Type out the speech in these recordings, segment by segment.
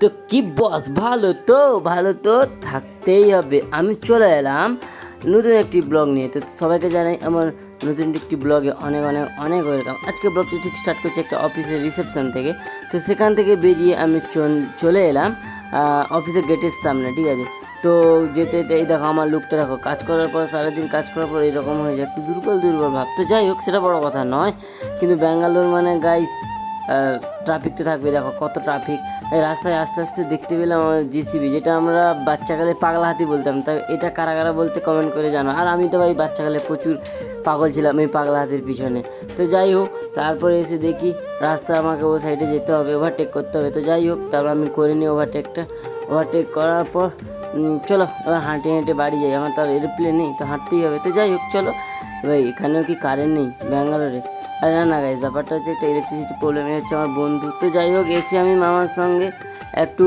তো কি বস ভালো তো ভালো তো থাকতেই হবে। আমি চলে এলাম নতুন একটি ব্লগ নিয়ে। তো সবাইকে জানাই আমার নতুন একটি ব্লগে অনেক অনেক অনেক ওয়েলকাম। আজকে ব্লগটি ঠিক স্টার্ট করছি একটা অফিসের রিসেপশন থেকে। তো সেখান থেকে বেরিয়ে আমি চল- এলাম অফিসের গেটের সামনে, ঠিক আছে? তো যেতে যেতে এই দেখো আমার লুকটা দেখো। কাজ করার পর, সারাদিন কাজ করার পর এরকম হয়ে যায়। একটু দুর্বল দুর্বল ভাব। তো যাই হোক, সেটা বড় কথা নয়। কিন্তু ব্যাঙ্গালোর মানে গাইস ট্রাফিক তো থাকবে। দেখো কত ট্রাফিক রাস্তায় আস্তে আস্তে দেখতে পেলাম জিসিবি যেটা আমরা বাচ্চাকালে পাগলা হাতি বলতাম। তা এটা কারা কারা বলতে কমেন্ট করে জানো? আর আমি তো ভাই বাচ্চাকালে প্রচুর পাগল ছিলাম এই পাগলা হাতির পিছনে। তো যাই হোক, তারপরে এসে দেখি রাস্তা আমাকে ও সাইডে যেতে হবে ওভারটেক করতে হবে। তো যাই হোক, তারপর আমি করে নিই ওভারটেকটা ওভারটেক করার পর চলো, এবার হাঁটে হেঁটে বাড়ি যাই। আমার তো আর এরোপ্লেন নেই, তো হাঁটতেই হবে। তো যাই হোক, চলো। ভাই, এখানেও কি কারেন্ট নেই? ব্যাঙ্গালোরে? আরে না গাইজ ব্যাপারটা হচ্ছে একটা ইলেকট্রিসিটি প্রবলেম হচ্ছে আমার বন্ধু। তো যাই হোক এসে আমি মামার সঙ্গে একটু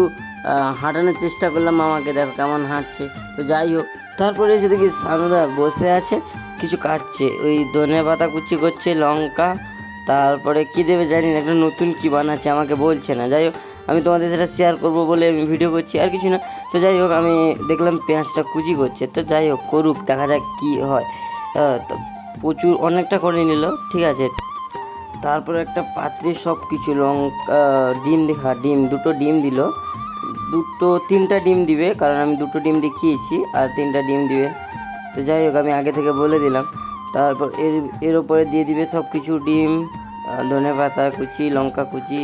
হাঁটানোর চেষ্টা করলাম, মামাকে দেখো কেমন হাঁটছে। তো যাই হোক, তারপরে এসে দেখি সানুদা বসে আছে, কিছু কাটছে। ওই ধনে পাতা কুচি করছে, লঙ্কা, তারপরে কী দেবে জানি না, একটা নতুন কী বানাচ্ছে, আমাকে বলছে না। যাই হোক, আমি তোমাদের সেটা শেয়ার করব বলে আমি ভিডিও করছি, আর কিছু না। তো যাই হোক, আমি দেখলাম পেঁয়াজটা কুচি করছে। তো যাই হোক, করুক, দেখা যাক কী হয়। তো প্রচুর অনেকটা করে নিল, ঠিক আছে। তারপরে একটা পাত্রে সব কিছু লঙ্কা, ডিম দেখা, ডিম, দুটো ডিম দিল। দুটো, তিনটা ডিম দিবে, কারণ আমি দুটো ডিম দেখিয়েছি, আর তিনটা ডিম দিবে। তো যাই হোক, আমি আগে থেকে বলে দিলাম। তারপর এর এর ওপরে দিয়ে দিবে সব কিছু ডিম ধনে পাতা কুচি, লঙ্কা কুচি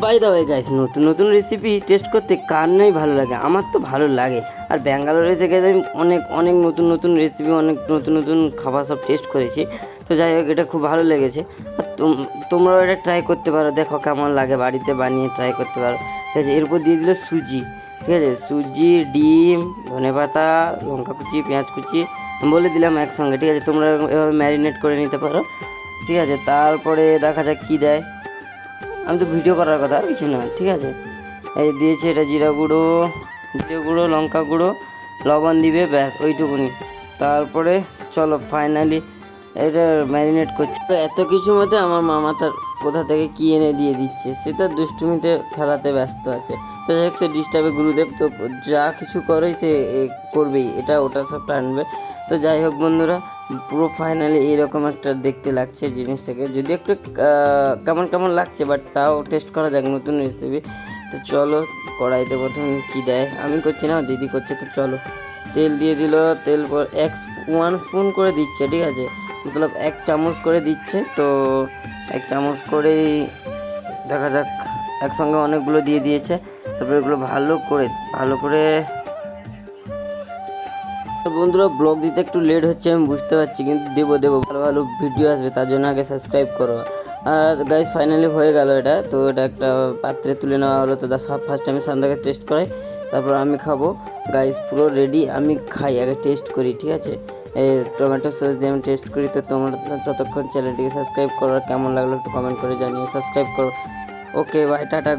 বাই দা ওয়ে গাইস নতুন নতুন রেসিপি টেস্ট করতে কার নয় ভালো লাগে। আমার তো ভালো লাগে। আর ব্যাঙ্গালোরে গেছে আমি অনেক অনেক নতুন নতুন রেসিপি অনেক নতুন নতুন খাবার সব টেস্ট করেছি। তো যাই হোক, এটা খুব ভালো লেগেছে। আর তোম- তোমরাও এটা ট্রাই করতে পারো। দেখো কেমন লাগে বাড়িতে বানিয়ে ট্রাই করতে পারো। ঠিক আছে, এরপর দিয়ে দিল সুজি। ঠিক আছে, সুজি, ডিম, ধনে পাতা, লঙ্কা কুচি, পেঁয়াজ কুচি বলে দিলাম একসঙ্গে। ঠিক আছে, তোমরা এভাবে ম্যারিনেট করে নিতে পারো। ঠিক আছে, তারপরে দেখা যাক কী দেয়। আমি তো ভিডিও করার কথা, আর কিছু না ঠিক আছে? এই দিয়েছে এটা জিরা গুঁড়ো, জিরে গুঁড়ো, লঙ্কা গুঁড়ো, লবণ দিবে, ব্যাস, ওইটুকুনি। তারপরে চলো ফাইনালি এটা ম্যারিনেট করছি। এত কিছু মতে আমার মামা তার কোথা থেকে কি এনে দিয়ে দিচ্ছে, সে তার দুষ্টুমিতে খেলাতে ব্যস্ত আছে। সে ডিস্টার্বে গুরুদেব। তো যা কিছু করে সে করবেই, এটা ওটা সব আনবে তো যাই হোক বন্ধুরা, পুরো ফাইনালি এইরকম একটা দেখতে লাগছে জিনিসটাকে। যদি একটু কেমন কেমন লাগছে বাট তাও টেস্ট করা যাক নতুন রেসিপি তো চলো, কড়াইতে প্রথম কী দেয়? আমি করছি না, দিদি করছে, তো চলো। তেল দিয়ে দিল, তেল এক ওয়ান স্পুন করে দিচ্ছে, ঠিক আছে? মতলব এক চামচ করে দিচ্ছে, তো এক চামচ করেই দেখা যাক। একসঙ্গে অনেকগুলো দিয়ে দিয়েছে। তারপরে এগুলো ভালো করে ভালো করে বন্ধুরা ব্লগ দিতে একটু লেট হচ্ছে, আমি বুঝতে পারছি, কিন্তু দেবো দেবো, ভালো ভালো ভিডিও আসবে, তার জন্য আগে সাবস্ক্রাইব করো। আর গাইজ ফাইনালি হয়ে গেল এটা, তো এটা একটা পাত্রে তুলে নেওয়া হলো, তো তার সব ফার্স্ট আমি সান্দাকে টেস্ট করাই, তারপর আমি খাব। গাইজ পুরো রেডি আমি খাই, আগে টেস্ট করি, ঠিক আছে? এই টমেটো সস দিয়ে আমি টেস্ট করি, তো তোমরা ততক্ষণ চ্যানেলটিকে সাবস্ক্রাইব করো কেমন লাগল একটু কমেন্ট করে জানিয়ে সাবস্ক্রাইব করো। Okay bye tata.